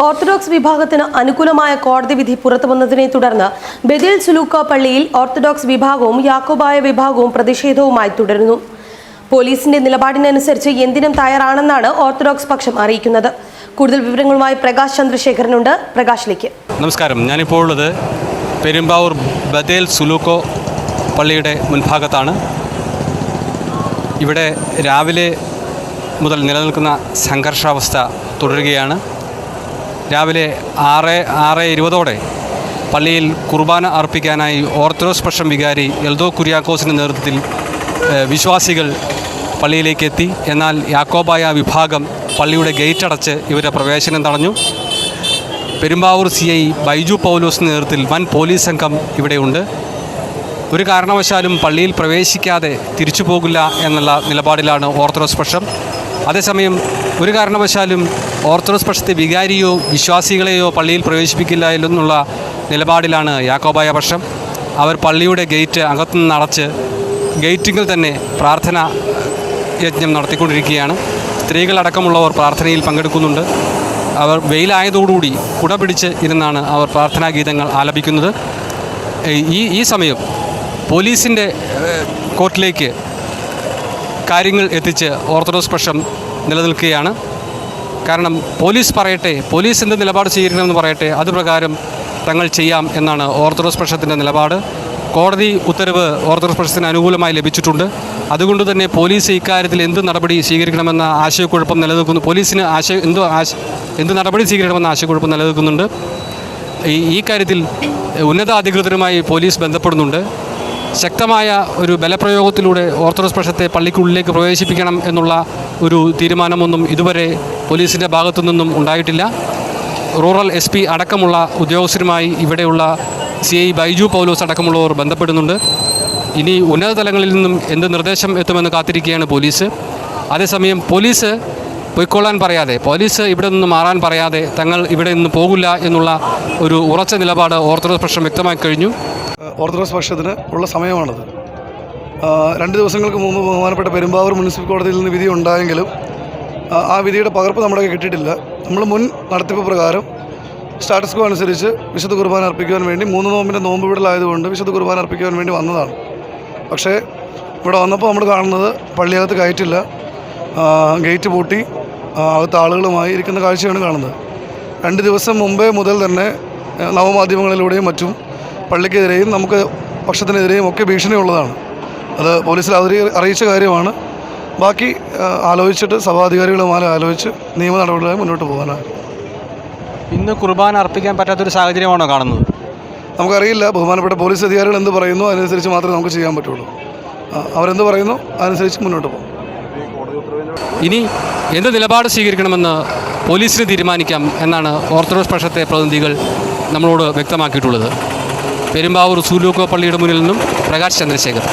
Orthodox വിഭാഗത്തിന് അനുകൂലമായ കോടതി വിധി പുറത്തുവന്നതിനെ തുടർന്ന് ബദിൽ സുലൂക്ക പള്ളിയിൽ ഓർത്തഡോക്സ് വിഭാഗവും യാക്കോബായ വിഭാഗവും പ്രതിഷേധവുമായി തുടരുന്നു. പോലീസിന്റെ നിലപാടിനനുസരിച്ച് എന്തിനും തയ്യാറാണെന്നാണ് ഓർത്തഡോക്സ് പക്ഷം അറിയിക്കുന്നത്. കൂടുതൽ വിവരങ്ങളുമായി പ്രകാശ് ചന്ദ്രശേഖരനുണ്ട്. പ്രകാശിലേക്ക്. നമസ്കാരം. ഞാനിപ്പോൾ ഉള്ളത് പെരുമ്പാവൂർ ബദേൽ സുലൂക്കോ പള്ളിയുടെ മുൻഭാഗത്താണ്. ഇവിടെ രാവിലെ മുതൽ നിലനിൽക്കുന്ന സംഘർഷാവസ്ഥ തുടരുകയാണ്. രാവിലെ ആറ് ആറ് ഇരുപതോടെ പള്ളിയിൽ കുർബാന അർപ്പിക്കാനായി ഓർത്തഡോക്സ് പക്ഷം വികാരി എൽദോ കുര്യാക്കോസിന്റെ നേതൃത്വത്തിൽ വിശ്വാസികൾ പള്ളിയിലേക്ക് എത്തി. എന്നാൽ യാക്കോബായ വിഭാഗം പള്ളിയുടെ ഗേറ്റ് അടച്ച് ഇവരുടെ പ്രവേശനം തടഞ്ഞു. പെരുമ്പാവൂർ സി ഐ ബൈജു പൗലോസിന്റെ നേതൃത്വത്തിൽ വൻ പോലീസ് സംഘം ഇവിടെയുണ്ട് ഒരു കാരണവശാലും പള്ളിയിൽ പ്രവേശിക്കാതെ തിരിച്ചു പോകില്ല എന്നുള്ള നിലപാടിലാണ് ഓർത്തഡോക്സ് പക്ഷം അതേസമയം ഒരു കാരണവശാലും ഓർത്തഡോക്സ് പക്ഷത്തെ വികാരിയോ വിശ്വാസികളെയോ പള്ളിയിൽ പ്രവേശിപ്പിക്കില്ല എന്നുള്ള നിലപാടിലാണ് യാക്കോബായ പക്ഷം. അവർ പള്ളിയുടെ ഗേറ്റ് അകത്തുനിന്ന് അടച്ച് ഗേറ്റിങ്ങിൽ തന്നെ പ്രാർത്ഥന യജ്ഞം നടത്തിക്കൊണ്ടിരിക്കുകയാണ്. സ്ത്രീകളടക്കമുള്ളവർ പ്രാർത്ഥനയിൽ പങ്കെടുക്കുന്നുണ്ട്. അവർ വെയിലായതോടുകൂടി കുട പിടിച്ച് ഇരുന്നാണ് അവർ പ്രാർത്ഥനാ ഗീതങ്ങൾ ആലപിക്കുന്നത്. ഈ ഈ സമയം പോലീസിന്റെ കോർട്ടിലേക്ക് കാര്യങ്ങൾ എത്തിച്ച് ഓർത്തഡോക്സ് പക്ഷം നിലനിൽക്കുകയാണ്. കാരണം പോലീസ് പറയട്ടെ പോലീസ് എന്ത് നിലപാട് സ്വീകരിക്കണമെന്ന് പറയട്ടെ അതുപ്രകാരം തങ്ങൾ ചെയ്യാം എന്നാണ് ഓർത്തഡോക്സ് പക്ഷത്തിന്റെ നിലപാട്. കോടതി ഉത്തരവ് ഓർത്തഡോക്സ് പക്ഷത്തിന് അനുകൂലമായി ലഭിച്ചിട്ടുണ്ട്. അതുകൊണ്ട് തന്നെ പോലീസ് ഇക്കാര്യത്തിൽ എന്ത് നടപടി സ്വീകരിക്കണമെന്ന ആശയക്കുഴപ്പം നിലനിൽക്കുന്നു. പോലീസിന് ആശയ എന്ത് ആശ എന്ത് നടപടി സ്വീകരിക്കണമെന്ന ആശയക്കുഴപ്പം നിലനിൽക്കുന്നുണ്ട്. ഈ ഈ കാര്യത്തിൽ ഉന്നതാധികൃതരുമായി പോലീസ് ബന്ധപ്പെടുന്നുണ്ട്. ശക്തമായ ഒരു ബലപ്രയോഗത്തിലൂടെ ഓർത്തഡോക്സ് പക്ഷത്തെ പള്ളിക്കുള്ളിലേക്ക് പ്രവേശിപ്പിക്കണം എന്നുള്ള ഒരു തീരുമാനമൊന്നും ഇതുവരെ പോലീസിന്റെ ഭാഗത്തു നിന്നും ഉണ്ടായിട്ടില്ല. റൂറൽ എസ് പി അടക്കമുള്ള ഉദ്യോഗസ്ഥരുമായി ഇവിടെയുള്ള സി ഐ ബൈജു പൗലോസ് അടക്കമുള്ളവർ ബന്ധപ്പെടുന്നുണ്ട്. ഇനി ഉന്നത തലങ്ങളിൽ നിന്നും എന്ത് നിർദ്ദേശം എത്തുമെന്ന് കാത്തിരിക്കുകയാണ് പോലീസ്. അതേസമയം പോലീസ് പൊയ്ക്കൊള്ളാൻ പറയാതെ പോലീസ് ഇവിടെ നിന്ന് മാറാൻ പറയാതെ തങ്ങൾ ഇവിടെ നിന്ന് പോകില്ല എന്നുള്ള ഒരു ഉറച്ച നിലപാട് ഓർത്തഡോക്സ് പക്ഷം വ്യക്തമാക്കി കഴിഞ്ഞു. ഓർത്തഡോക്സ് പക്ഷത്തിന് ഉള്ള സമയമാണത്. രണ്ട് ദിവസങ്ങൾക്ക് മുമ്പ് ബഹുമാനപ്പെട്ട പെരുമ്പാവൂർ മുനിസിപ്പൽ കോടതിയിൽ നിന്ന് വിധി ഉണ്ടായെങ്കിലും ആ, വിധിയുടെ പകർപ്പ് നമ്മുടെ കിട്ടിയിട്ടില്ല. നമ്മൾ മുൻ നടത്തിപ്പ് പ്രകാരം സ്റ്റാറ്റസ് കോ അനുസരിച്ച് വിശുദ്ധ കുർബാന അർപ്പിക്കുവാൻ വേണ്ടി മൂന്ന് നോമ്പിന്റെ നോമ്പ് വിടലായതുകൊണ്ട് വിശുദ്ധ കുർബാന അർപ്പിക്കുവാൻ വേണ്ടി വന്നതാണ്. പക്ഷേ ഇവിടെ വന്നപ്പോൾ നമ്മൾ കാണുന്നത് പള്ളിയകത്ത് കയറ്റില്ല. ഗേറ്റ് പൂട്ടി അകത്ത് ആളുകളുമായി ഇരിക്കുന്ന കാഴ്ചയാണ് കാണുന്നത്. രണ്ട് ദിവസം മുമ്പേ മുതൽ തന്നെ നവമാധ്യമങ്ങളിലൂടെയും മറ്റും പള്ളിക്കെതിരെയും നമുക്ക് പക്ഷത്തിനെതിരെയും ഒക്കെ ഭീഷണിയുള്ളതാണ്. അത് പോലീസിൽ അവരി അറിയിച്ച കാര്യമാണ്. ബാക്കി ആലോചിച്ചിട്ട് സഭാധികാരികളുമായി ആലോചിച്ച് നിയമ നടപടികളായി മുന്നോട്ട് പോകാനാണ്. ഇന്ന് കുർബാന അർപ്പിക്കാൻ പറ്റാത്തൊരു സാഹചര്യമാണോ കാണുന്നത്? നമുക്കറിയില്ല. ബഹുമാനപ്പെട്ട പോലീസ് അധികാരികൾ എന്ത് പറയുന്നു? അതിനനുസരിച്ച് മാത്രമേ നമുക്ക് ചെയ്യാൻ പറ്റുള്ളൂ. അവരെന്ത് പറയുന്നു? അതനുസരിച്ച് മുന്നോട്ട് പോകും. ഇനി എന്ത് നിലപാട് സ്വീകരിക്കണമെന്ന് പോലീസിന് തീരുമാനിക്കാം എന്നാണ് ഓർത്തഡോക്സ് പക്ഷത്തെ പ്രതിനിധികൾ നമ്മളോട് വ്യക്തമാക്കിയിട്ടുള്ളത്. പെരുമ്പാവൂർ സൂലൂക്കോ പള്ളിയുടെ മുന്നിൽ നിന്നും പ്രകാശ് ചന്ദ്രശേഖർ.